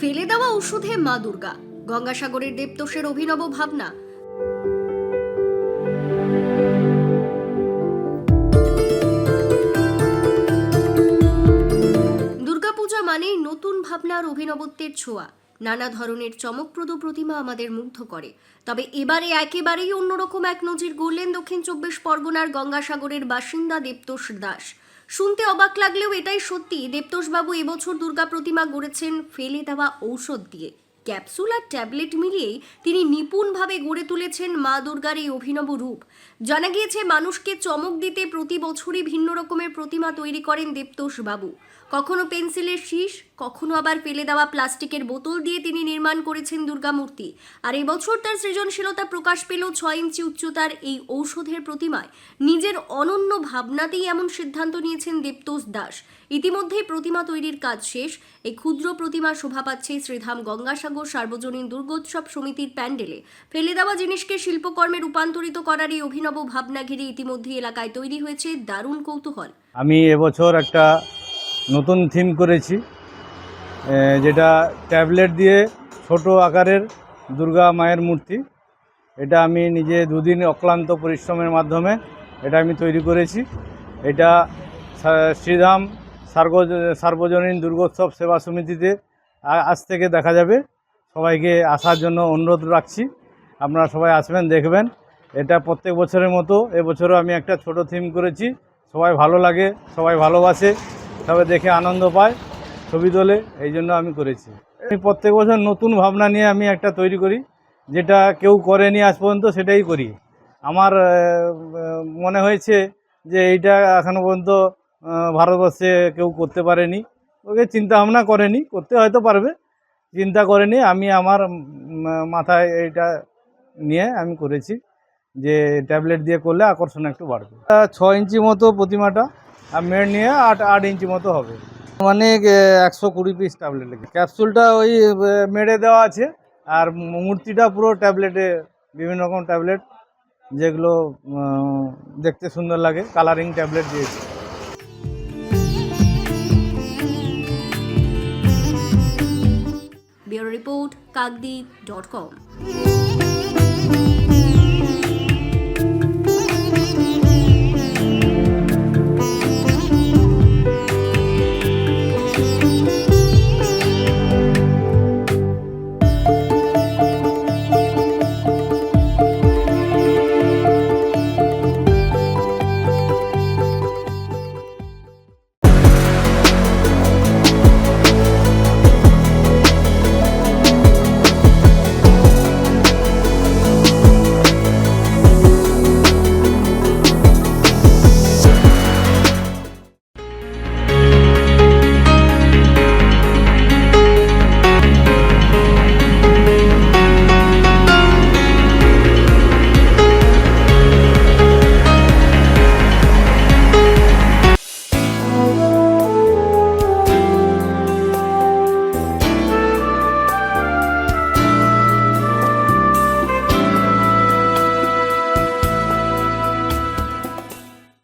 ফেলে দেওয়া ওষুধে মা দুর্গা, গঙ্গাসাগরের দেবতোষের অভিনব ভাবনা। দুর্গাপূজা মানেই নতুন ভাবনার অভিনবত্বের ছোঁয়া। নানা ধরনের চমকপ্রদ প্রতিমা আমাদের মুগ্ধ করে। তবে এবারে একেবারেই অন্যরকম এক নজির গড়লেন দক্ষিণ চব্বিশ পরগনার গঙ্গাসাগরের বাসিন্দা দেবতোষ দাস। শুনতে অবাক লাগলেও এটাই সত্যি। দেবতোষবাবু এবছর দুর্গা প্রতিমা গড়েছেন, ফেলে দেওয়া ঔষধ দিয়ে। ক্যাপসুল আর ট্যাবলেট মিলিয়েই তিনি নিপুণভাবে গড়ে তুলেছেন মা দুর্গার এই অভিনব রূপ। জানা গিয়েছে, মানুষকে চমক দিতে প্রতি বছরই ভিন্ন রকমের প্রতিমা তৈরি করেন দেবতোষ বাবু কখনো পেন্সিলের শীষ কখনো আবার ফেলে দেওয়া প্লাস্টিকের বোতল দিয়ে তিনি নির্মাণ করেছেন দুর্গামূর্তি আর এবছর তার সৃজনশীলতা প্রকাশ পেল ছয় ইঞ্চি উচ্চতার এই ঔষধের প্রতিমায়। নিজের অনন্য ভাবনাতেই এমন সিদ্ধান্ত নিয়েছেন দেবতোষ দাস। ইতিমধ্যেই প্রতিমা তৈরির কাজ শেষ। এই ক্ষুদ্র প্রতিমা শোভা পাচ্ছে শ্রীধাম গঙ্গাসাগর সার্বজনীন দুর্গোৎসব সমিতির প্যান্ডেলে। ফেলে দেওয়া জিনিসকে শিল্পকর্মে রূপান্তরিত করার এই অভিনব ভাবনা ঘিরে ইতিমধ্যেই এলাকায় তৈরি হয়েছে দারুণ কৌতূহল। আমি এবছর একটা নতুন থিম করেছি। যেটা ট্যাবলেট দিয়ে ছোট আকারের দুর্গা মায়ের মূর্তি। এটা আমি নিজে দুদিন অক্লান্ত পরিশ্রমের মাধ্যমে এটা আমি তৈরি করেছি। এটা সার্ব- সার্বজনীন দুর্গোৎসব সেবা সমিতিতে আজ থেকে দেখা যাবে। সবাইকে আসার জন্য অনুরোধ রাখছি। আপনারা সবাই আসবেন, দেখবেন। এটা প্রত্যেক বছরের মতো, এবছরও আমি একটা ছোট থিম করেছি। সবাই ভালো লাগে, সবাই ভালোবাসে, সবাই দেখে আনন্দ পায়। ছবি তোলে, এই জন্য আমি করেছি। আমি প্রত্যেক বছর নতুন ভাবনা নিয়ে আমি একটা তৈরি করি, যেটা কেউ করেনি আজ পর্যন্ত সেটাই করি। আমার মনে হয়েছে যে এইটা এখনও পর্যন্ত ভারতবর্ষে কেউ করতে পারেনি। ওকে চিন্তা ভাবনা করেনি, করতে হয়তো পারবে। চিন্তা করেনি, আমি আমার মাথায় এইটা নিয়ে আমি করেছি যে ট্যাবলেট দিয়ে করলে আকর্ষণ একটু বাড়বে। ছ ইঞ্চি মতো প্রতিমাটা, আর মেড় নিয়ে আট আট ইঞ্চি মতো হবে। মানে একশো কুড়ি পিস ট্যাবলেট লেগে ক্যাপসুলটা ওই মেরে দেওয়া আছে, আর মূর্তিটা পুরো ট্যাবলেটে বিভিন্ন রকম ট্যাবলেট যেগুলো দেখতে সুন্দর লাগে কালারিং ট্যাবলেট দিয়েছে। Bureau report, Kakdwip dot com.